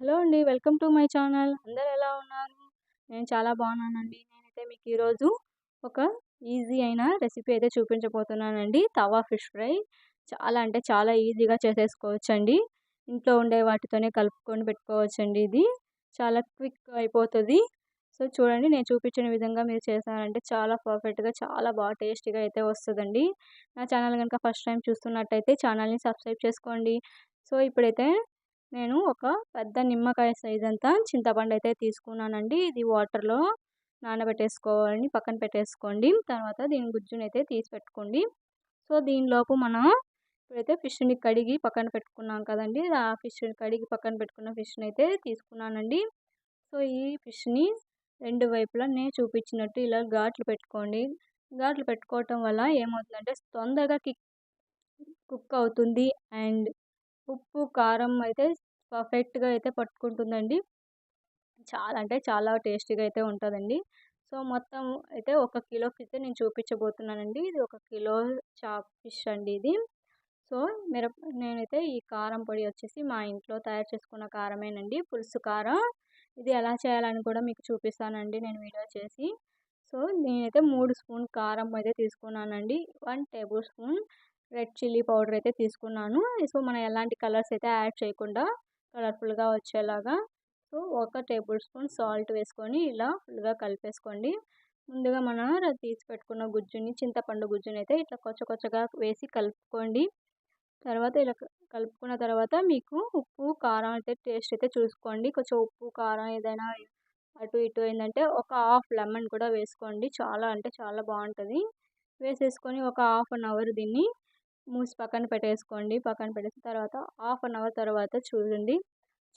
Hello అండి welcome to my channel. అందరు ఎలా ఉన్నారు? నేను చాలా బాగున్నానండి. నేనైతే మీకు ఈరోజు ఒక ఈజీ అయిన రెసిపీ అయితే చూపించబోతున్నానండి. Tawa fish fry. చాలా అంటే చాలా ఈజీగా చేసేసుకోవచ్చండి. ఇంట్లో ఉండే వాటితోనే కలుపుకొని పెట్టుకోవచ్చండి ఇది. చాలా క్విక్ అయిపోతుంది. సో చూడండి నేను చూపించిన విధంగా మీరు చేశారంటే చాలా పర్ఫెక్ట్గా చాలా బాగా టేస్టీగా అయితే వస్తుందండి. నా ఛానల్ కనుక ఫస్ట్ టైం చూస్తున్నట్టయితే ఛానల్ని సబ్స్క్రైబ్ చేసుకోండి. సో ఇప్పుడైతే నేను ఒక పెద్ద నిమ్మకాయ సైజ్ అంతా చింతపండు అయితే తీసుకున్నానండి. ఇది వాటర్లో నానబెట్టేసుకోవాలని పక్కన పెట్టేసుకోండి. తర్వాత దీని గుజ్జుని అయితే తీసి పెట్టుకోండి. సో దీనిలోపు మనం ఇప్పుడైతే ఫిష్ని కడిగి పక్కన పెట్టుకున్నాం కదండి. ఆ ఫిష్ని కడిగి పక్కన పెట్టుకున్న ఫిష్ని అయితే తీసుకున్నానండి. సో ఈ ఫిష్ని రెండు వైపులా నేను చూపించినట్టు ఇలా ఘాట్లు పెట్టుకోండి. ఘాట్లు పెట్టుకోవటం వల్ల ఏమవుతుందంటే తొందరగా కిక్ కుక్ అవుతుంది. అండ్ ఉప్పు కారం అయితే పర్ఫెక్ట్గా అయితే పట్టుకుంటుందండి. చాలా అంటే చాలా టేస్టీగా అయితే ఉంటుందండి. సో మొత్తం అయితే ఒక కిలోకి అయితే నేను చూపించబోతున్నానండి. ఇది ఒక కిలో చాప్ ఫిష్ అండి ఇది. సో మిరప నేనైతే ఈ కారం పొడి వచ్చేసి మా ఇంట్లో తయారు చేసుకున్న కారమేనండి. పులుసు కారం. ఇది ఎలా చేయాలని కూడా మీకు చూపిస్తానండి నేను వీడియో చేసి. సో నేనైతే మూడు స్పూన్ కారం అయితే తీసుకున్నానండి. One tablespoon red chilli powder అయితే తీసుకున్నాను. సో మనం ఎలాంటి కలర్స్ అయితే యాడ్ చేయకుండా కలర్ఫుల్గా వచ్చేలాగా సో ఒక టేబుల్ స్పూన్ సాల్ట్ వేసుకొని ఇలా ఫుల్గా కలిపేసుకోండి. ముందుగా మనం తీసి పెట్టుకున్న గుజ్జుని చింతపండు గుజ్జుని అయితే ఇట్లా కొచ్చ కొచ్చగా వేసి కలుపుకోండి. తర్వాత ఇలా కలుపుకున్న తర్వాత మీకు ఉప్పు కారం అయితే టేస్ట్ అయితే చూసుకోండి. కొంచెం ఉప్పు కారం ఏదైనా అటు ఇటు ఏంటంటే ఒక హాఫ్ లెమన్ కూడా వేసుకోండి. చాలా అంటే చాలా బాగుంటుంది. వేసేసుకొని ఒక హాఫ్ అన్ అవర్ దీన్ని మూసి పక్కన పెట్టేసుకోండి. పక్కన పెట్టేసిన తర్వాత హాఫ్ అన్ అవర్ తర్వాత చూడండి.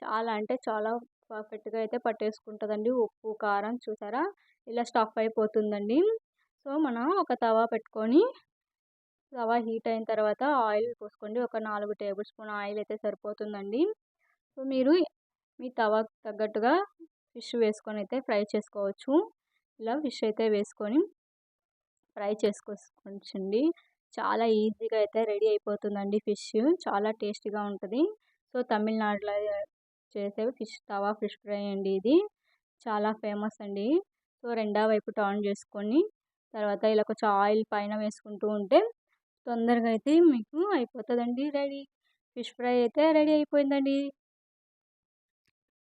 చాలా అంటే చాలా పర్ఫెక్ట్గా అయితే పట్టేసుకుంటుందండి. ఉప్పు కారం చూసారా? ఇలా స్టఫ్ అయిపోతుందండి. సో మనం ఒక తవా పెట్టుకొని తవా హీట్ అయిన తర్వాత ఆయిల్ పోసుకోండి. ఒక నాలుగు టేబుల్ స్పూన్ ఆయిల్ అయితే సరిపోతుందండి. సో మీరు మీ తవాకు తగ్గట్టుగా ఫిష్ వేసుకొని అయితే ఫ్రై చేసుకోవచ్చు. ఇలా ఫిష్ అయితే వేసుకొని ఫ్రై చేసుకోవచ్చండి. చాలా ఈజీగా అయితే రెడీ అయిపోతుందండి ఫిష్. చాలా టేస్టీగా ఉంటుంది. సో తమిళనాడులో చేసే ఫిష్ తవా ఫిష్ ఫ్రై అండి ఇది. చాలా ఫేమస్ అండి. సో రెండో వైపు టర్న్ చేసుకొని తర్వాత ఇలా కొంచెం ఆయిల్ పైన వేసుకుంటూ ఉంటే తొందరగా అయితే మీకు అయిపోతుందండి రెడీ. ఫిష్ ఫ్రై అయితే రెడీ అయిపోయిందండి.